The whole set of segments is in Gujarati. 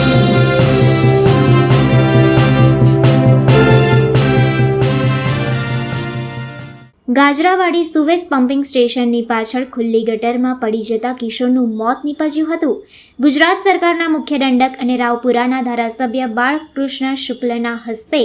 Thank you. Gajrawadi sewage pumping સ્ટેશનની પાછળ ખુલ્લી ગટરમાં પડી જતા કિશોરનું મોત નીપજ્યું હતું. ગુજરાત સરકારના મુખ્ય દંડક અને રાવપુરાના ધારાસભ્ય બાળકૃષ્ણ શુક્લના હસ્તે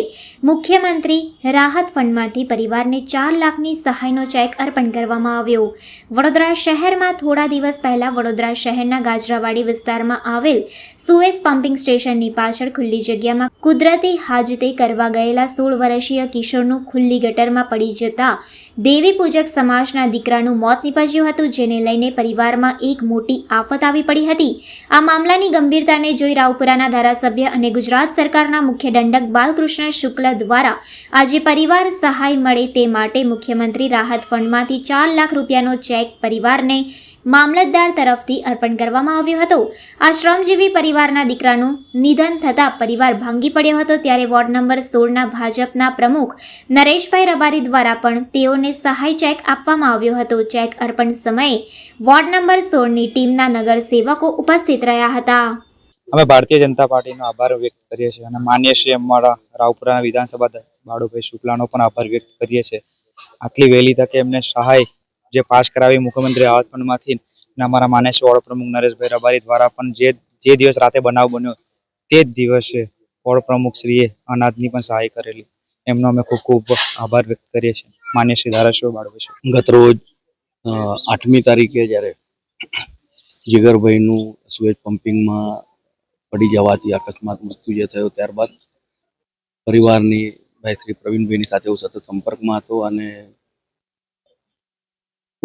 મુખ્યમંત્રી રાહત ફંડમાંથી પરિવારને ચાર લાખની સહાયનો ચેક અર્પણ કરવામાં આવ્યો. વડોદરા શહેરમાં થોડા દિવસ પહેલા વડોદરા શહેરના ગાજરાવાડી વિસ્તારમાં આવેલ સુવેસ પમ્પિંગ સ્ટેશનની પાછળ ખુલ્લી જગ્યામાં કુદરતી હાજતે કરવા ગયેલા સોળ વર્ષીય કિશોરનું ખુલ્લી ગટરમાં પડી જતા દેવી પૂજક સમાજના દીકરાનું મોત નિપજ્યું હતું, જેને લઈને પરિવારમાં એક મોટી આફત આવી પડી હતી. આ મામલાની ગંભીરતાને જોઈ રાવપુરાના ધારાસભ્ય અને ગુજરાત સરકારના મુખ્ય દંડક બાલકૃષ્ણ શુક્લ દ્વારા આજે પરિવાર સહાય મળે તે માટે મુખ્યમંત્રી રાહત ફંડમાંથી ચાર લાખ રૂપિયાનો ચેક પરિવારને મામલતદાર તરફથી અર્પણ કરવામાં આવ્યો હતો. આ શ્રમજીવી પરિવારના દીકરાનું નિધન થતાં પરિવાર ભાંગી પડ્યો હતો ત્યારે વોર્ડ નંબર સોળના ભાજપના પ્રમુખ નરેશભાઈ રબારી દ્વારા પણ તેઓને સહાય ચેક આપવામાં આવ્યો હતો. ચેક અર્પણ સમયે વોર્ડ નંબર સોળની ટીમના નગરસેવકો ઉપસ્થિત રહ્યા હતા. અમે ભારતીય જનતા પાર્ટીનો આભાર વ્યક્ત કરીએ છીએ અને માન્ય શ્રી અમારા રાવપુરા વિધાનસભા બાળુભાઈ શુક્લાનો પણ આભાર વ્યક્ત કરીએ છીએ. આટલી વહેલી તકે એમને સહાય જે પાસ કરાવી મુખ્યમંત્રી રાહત ફંડમાંથી અમારા માન્ય શ્રી વોર્ડ પ્રમુખ નરેશભાઈ રબારી દ્વારા પણ જે જે દિવસ રાતે બનાવ બન્યો તે જ દિવસે વોર્ડ પ્રમુખ શ્રીએ અનાજની પણ સહાય કરેલી એમનો અમે ખૂબ ખૂબ આભાર વ્યક્ત કરીએ છીએ માન્ય શ્રી બાળુભાઈ શુક્લા. ગત રોજ આઠમી તારીખે જ્યારે જીગરભાઈનું સુએજ પમ્પિંગમાં પડી જવાથી અકસ્માત મૃત્યુ જે થયો ત્યારબાદ પરિવારની ભાઈ શ્રી પ્રવીણભાઈની સાથે હું સતત સંપર્કમાં હતો અને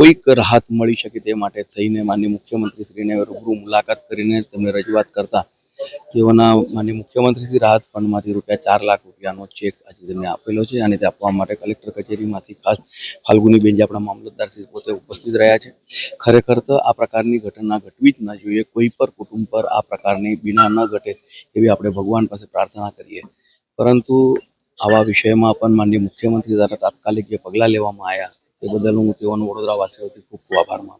કોઈક રાહત મળી શકે તે માટે થઈને માન્ય મુખ્યમંત્રી શ્રીને રૂબરૂ મુલાકાત કરીને તેમને રજૂઆત કરતા તેઓના માન્ય મુખ્યમંત્રી શ્રી રાહત ફંડમાંથી રૂપિયા ચાર લાખ રૂપિયાનો ચેક આજે તેમને આપેલો છે અને તે આપવા માટે કલેક્ટર કચેરીમાંથી ખાસ ફાલ્ગુનીબેન જે આપણા મામલતદાર શ્રી પોતે ઉપસ્થિત રહ્યા છે. ખરેખર તો આ પ્રકારની ઘટના ઘટવી જ ન જોઈએ. કોઈ પર કુટુંબ પર આ પ્રકારની બીના ન ઘટે એવી આપણે ભગવાન પાસે પ્રાર્થના કરીએ. પરંતુ આવા વિષયમાં પણ માનનીય મુખ્યમંત્રી દ્વારા તાત્કાલિક જે પગલાં લેવામાં આવ્યા તે બદલ હું તેઓનો વડોદરા વાસીઓથી ખૂબ ખૂબ આભાર માનું.